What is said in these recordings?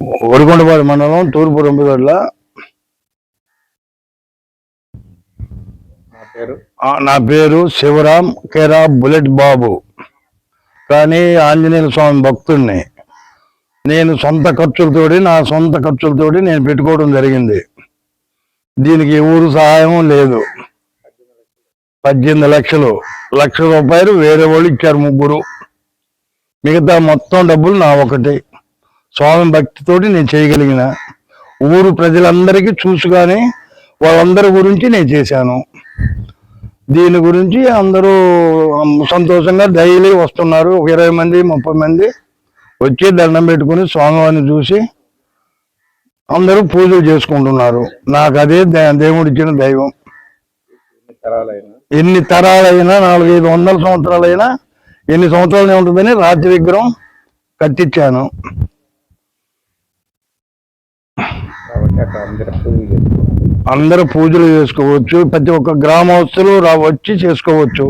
ఒడికొండపాడు మండలం తూర్పు రొంపిగడ్ల నా పేరు? ఆ, నా పేరు శివరాం కేరా బుల్లెట్ బాబు. కానీ ఆంజనేయ స్వామి భక్తుడిని నేను సొంత ఖర్చులతోటి నా సొంత ఖర్చులతోటి నేను పెట్టుకోవడం జరిగింది. దీనికి ఎవరు సహాయం లేదు. పద్దెనిమిది లక్షలు. లక్ష రూపాయలు వేరే వాళ్ళు ఇచ్చారు ముగ్గురు. మిగతా మొత్తం డబ్బులు నా ఒకటి. స్వామి భక్తితోటి నేను చేయగలిగిన ఊరు ప్రజలందరికీ చూసుగానే వాళ్ళందరి గురించి నేను చేశాను. దీని గురించి అందరూ సంతోషంగా డైలీ వస్తున్నారు. ఒక ఇరవై మంది ముప్పై మంది వచ్చి దండం పెట్టుకుని స్వామివారిని చూసి అందరూ పూజలు చేసుకుంటున్నారు. నాకు అదే దే- దేవుడిచ్చిన దైవం. ఎన్ని తరాలైనా ఎన్ని తరాలైనా నాలుగైదు వందల సంవత్సరాలైనా ఎన్ని సంవత్సరాలు ఉంటుందని రాతి విగ్రహం కట్టించాను. అందరూ పూజలు చేసుకోవచ్చు. ప్రతి ఒక్క గ్రామస్తులు రా వచ్చి చేసుకోవచ్చు.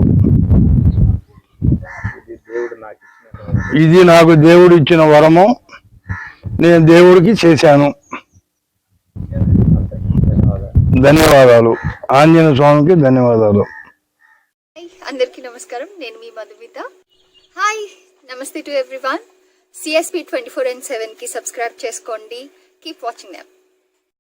ఇది దేవుడు నాకు దేవుడు ఇచ్చిన వరము. నేను దేవుడికి చేశాను. ధన్యవాదాలు. ఆంజనేయ స్వామికి ధన్యవాదాలు. హాయ్ అందరికీ నమస్కారం. నేను మీ Madhumitha. Hi namaste to everyone. CSP twenty four and సెవెన్కి సబ్స్క్రైబ్ చేసుకోండి. Keep watching them